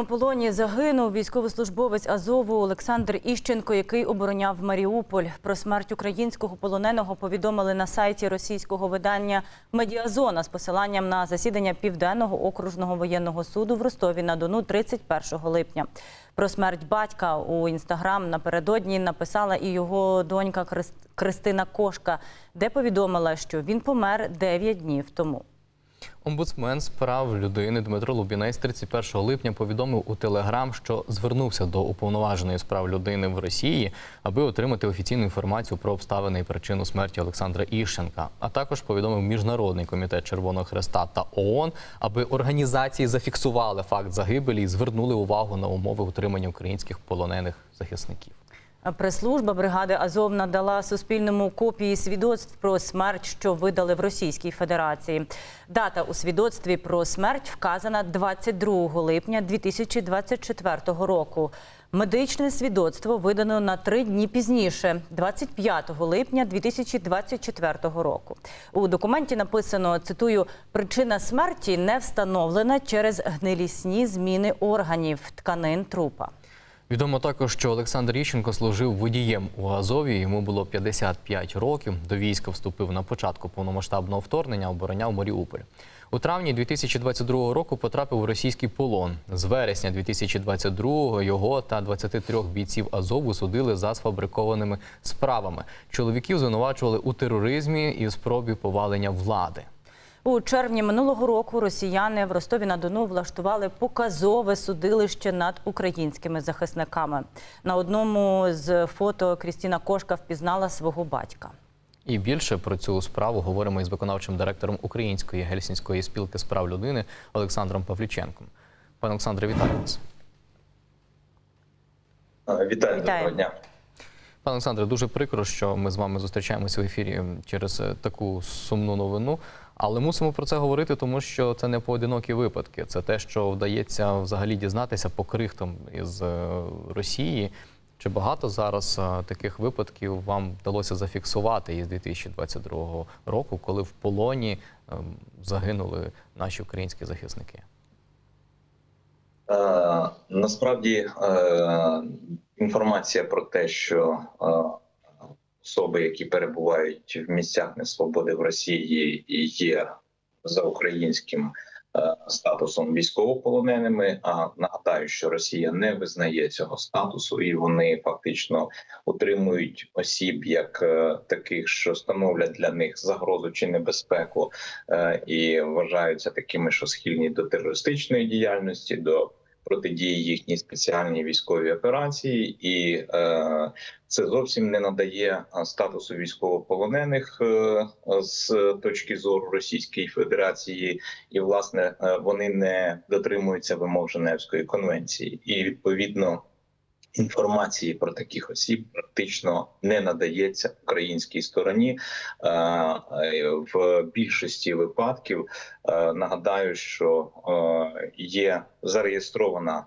російському полоні загинув військовослужбовець Азову Олександр Іщенко, який обороняв Маріуполь. Про смерть українського полоненого повідомили на сайті російського видання Медіазона з посиланням на засідання Південного окружного воєнного суду в Ростові на Дону 31 липня. Про смерть батька у інстаграм напередодні написала і його донька Крис- Кристина Кошка, де повідомила, що він помер 9 днів тому. Омбудсмен з прав людини Дмитро Лубінець 31 липня повідомив у Телеграм, що звернувся до уповноваженої з прав людини в Росії, аби отримати офіційну інформацію про обставини і причину смерті Олександра Іщенка. А також повідомив Міжнародний комітет Червоного Хреста та ООН, аби організації зафіксували факт загибелі і звернули увагу на умови утримання українських полонених захисників. Прес-служба бригади Азов надала Суспільному копії свідоцтв про смерть, що видали в Російській Федерації. Дата у свідоцтві про смерть вказана 22 липня 2024 року. Медичне свідоцтво видано на три дні пізніше, 25 липня 2024 року. У документі написано: цитую: причина смерті не встановлена через гнилісні зміни органів тканин трупа. Відомо також, що Олександр Іщенко служив водієм у Азові. Йому було 55 років. До війська вступив на початку повномасштабного вторгнення, обороняв Маріуполь. У травні 2022 року потрапив у російський полон. З вересня 2022 його та 23 бійців Азову судили за сфабрикованими справами. Чоловіків звинувачували у тероризмі і спробі повалення влади. У червні минулого року росіяни в Ростові-на-Дону влаштували показове судилище над українськими захисниками. На одному з фото Крістіна Кошка впізнала свого батька. І більше про цю справу говоримо із виконавчим директором Української гельсінської спілки з прав людини Олександром Павліченком. Пане Олександре, вітаю вас. Вітаю, Вітаю. доброго дня. Пане Олександре, дуже прикро, що ми з вами зустрічаємося в ефірі через е, таку сумну новину. Але мусимо про це говорити, тому що це не поодинокі випадки. Це те, що вдається взагалі дізнатися по крихтам із е, Росії. Чи багато зараз е, таких випадків вам вдалося зафіксувати із 2022 року, коли в полоні е, загинули наші українські захисники? Насправді інформація про те, що е, особи, які перебувають в місцях несвободи в Росії, є за українським е, статусом військовополоненими. А нагадаю, що Росія не визнає цього статусу, і вони фактично утримують осіб як е, таких, що становлять для них загрозу чи небезпеку, е, і вважаються такими, що схильні до терористичної діяльності, до протидії їхній спеціальній військовій операції, і е, це зовсім не надає статусу військовополонених е, з точки зору Російської Федерації, і власне е, вони не дотримуються вимог Женевської конвенції, і відповідно. Інформації про таких осіб практично не надається українській стороні. Е, е, В більшості випадків е, нагадаю, що є зареєстрована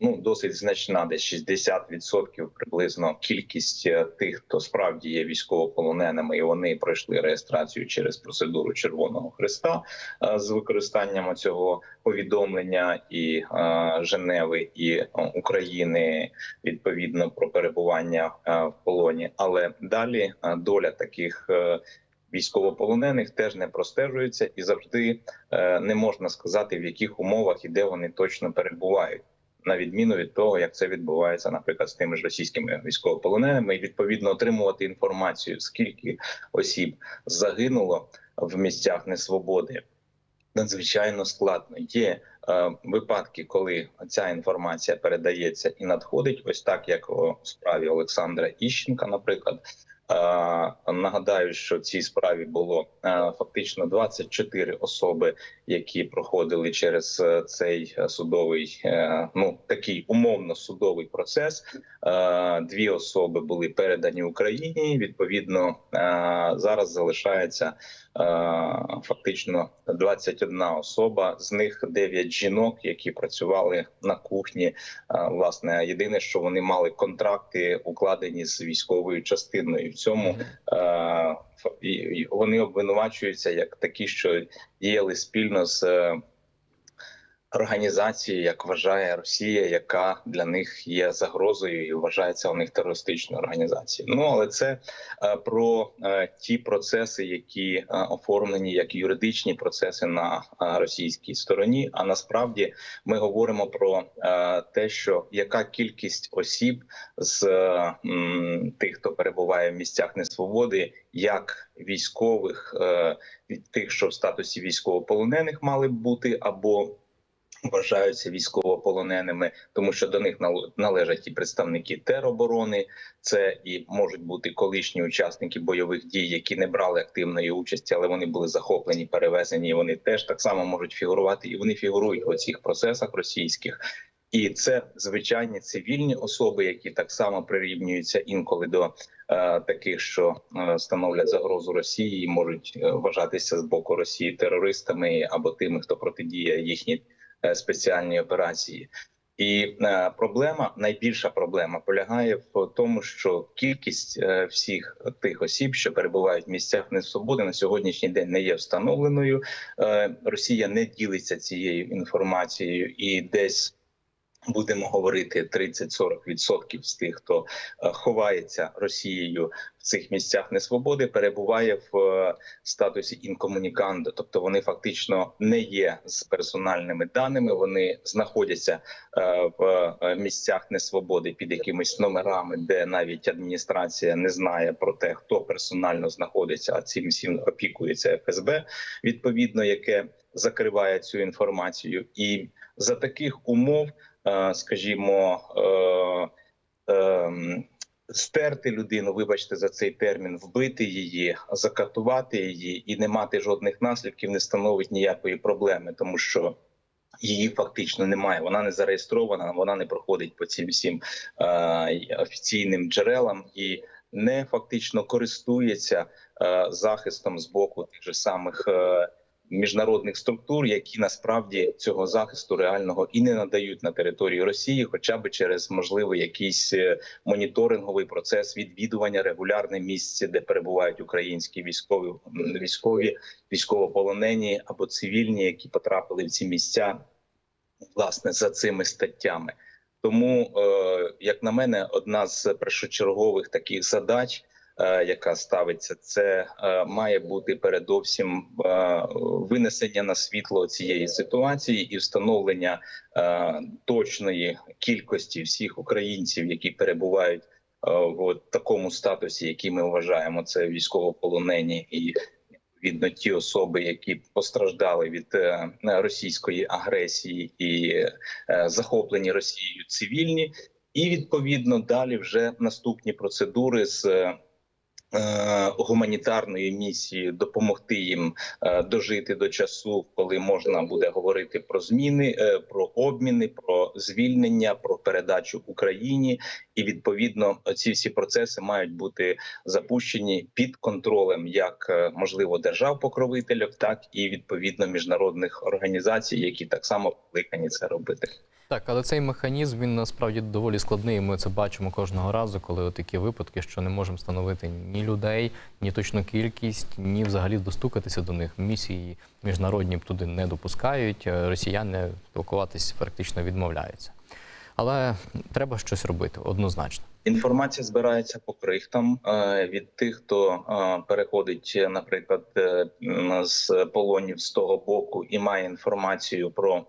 ну досить значна, десь 60% приблизно кількість е, тих, хто справді є військовополоненими, і вони пройшли реєстрацію через процедуру Червоного Христа е, з використанням цього повідомлення і е, Женеви і е, України відповідно про перебування е, в полоні. Але далі е, доля таких. е, Військовополонених теж не простежується і завжди е, не можна сказати в яких умовах і де вони точно перебувають, на відміну від того, як це відбувається, наприклад, з тими ж російськими військовополоненими, і відповідно отримувати інформацію, скільки осіб загинуло в місцях несвободи. Надзвичайно складно є е, випадки, коли ця інформація передається і надходить, ось так як у справі Олександра Іщенка, наприклад. Е, Нагадаю, що цій справі було е, фактично 24 особи, які проходили через е, цей судовий, ну такий умовно судовий процес. Дві особи були передані Україні. Відповідно, зараз залишається фактично 21 особа. З них 9 жінок, які працювали на кухні. Власне, єдине, що вони мали контракти укладені з військовою частиною. Цьому е, вони обвинувачуються як такі, що діяли спільно з. Організації, як вважає Росія, яка для них є загрозою і вважається у них терористичною організацією. Ну але це е, про е, ті процеси, які е, оформлені як юридичні процеси на російській стороні. А насправді ми говоримо про те, що яка кількість осіб з тих, хто перебуває в місцях несвободи, як військових тих, що в статусі військовополонених мали б бути, або вважаються військовополоненими, тому що до них нал- належать і представники тероборони, це і можуть бути колишні учасники бойових дій, які не брали активної участі, але вони були захоплені, перевезені. і Вони теж так само можуть фігурувати, і вони фігурують у цих процесах російських. І це звичайні цивільні особи, які так само прирівнюються інколи до е, таких, що е, становлять загрозу Росії, і можуть е, вважатися з боку Росії терористами або тими, хто протидіє їхній е, спеціальній операції. І е, проблема, найбільша проблема полягає в тому, що кількість е, всіх тих осіб, що перебувають в місцях несвободи, на сьогоднішній день не є встановленою. Росія не ділиться цією інформацією і десь. Будемо говорити 30-40% з тих, хто е, ховається Росією в цих місцях несвободи, перебуває в е, статусі інкомуніканта, тобто вони фактично не є з персональними даними. Вони знаходяться е, в місцях несвободи під якимись номерами, де навіть адміністрація не знає про те, хто персонально знаходиться, а цим всім опікується ФСБ, відповідно, яке закриває цю інформацію, і за таких умов, скажімо. е, ем, Стерти людину, вибачте за цей термін, вбити її, закатувати її і не мати жодних наслідків не становить ніякої проблеми, тому що її фактично немає. Вона не зареєстрована, вона не проходить по цим всім е, офіційним джерелам і не фактично користується е, захистом з боку тих же самих. Е, Міжнародних структур, які насправді цього захисту реального і не надають на території Росії, хоча б через можливий якийсь е, моніторинговий процес відвідування регулярне місце, де перебувають українські військові військові, військовополонені або цивільні, які потрапили в ці місця власне за цими статтями. Тому, е, як на мене, одна з першочергових таких задач, яка ставиться, це е, має бути передовсім е, винесення на світло цієї ситуації і встановлення е, точної кількості всіх українців, які перебувають е, в такому статусі, який ми вважаємо, це військовополонені і. Відповідно, ті особи, які постраждали від е, російської агресії і е, захоплені Росією цивільні, і відповідно далі вже наступні процедури з е, гуманітарної місії допомогти їм е, дожити до часу, коли можна буде говорити про зміни, е, про обміни, про звільнення, про передачу Україні, і відповідно ці всі процеси мають бути запущені під контролем як е, можливо держав-покровителів, так і відповідно міжнародних організацій, які так само покликані це робити. Так, але цей механізм він насправді доволі складний. Ми це бачимо кожного разу, коли такі випадки, що не можемо встановити ні людей, ні точну кількість, ні взагалі достукатися до них. Місії міжнародні туди не допускають. е, Росіяни спілкуватись фактично відмовляються. Але треба щось робити однозначно. Інформація збирається по крихтам е, від тих, хто е, переходить, наприклад, з полонів з того боку і має інформацію про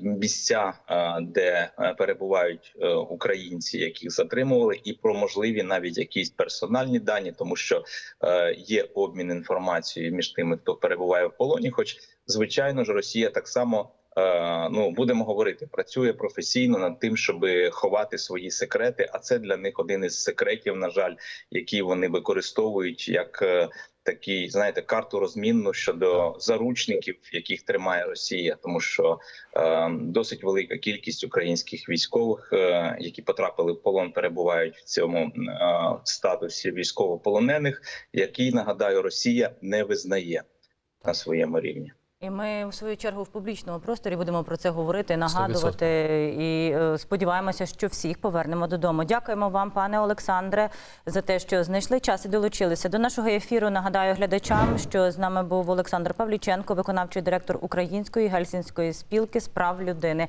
місця, е, де е, перебувають е, українці, яких затримували, і про можливі навіть якісь персональні дані, тому що е, є обмін інформацією між тими, хто перебуває в полоні. Хоч звичайно ж, Росія так само. Е, Ну, будемо говорити, працює професійно над тим, щоб ховати свої секрети. А це для них один із секретів, на жаль, які вони використовують як е, такий, знаєте, карту розмінну щодо заручників, яких тримає Росія, тому що е, досить велика кількість українських військових, е, які потрапили в полон, перебувають в цьому е, статусі військовополонених, який нагадаю, Росія не визнає на своєму рівні. І ми в свою чергу в публічному просторі будемо про це говорити, нагадувати і е, сподіваємося, що всіх повернемо додому. Дякуємо вам, пане Олександре, за те, що знайшли час і долучилися до нашого ефіру. Нагадаю глядачам, що з нами був Олександр Павліченко, виконавчий директор Української гельсінської спілки з прав людини.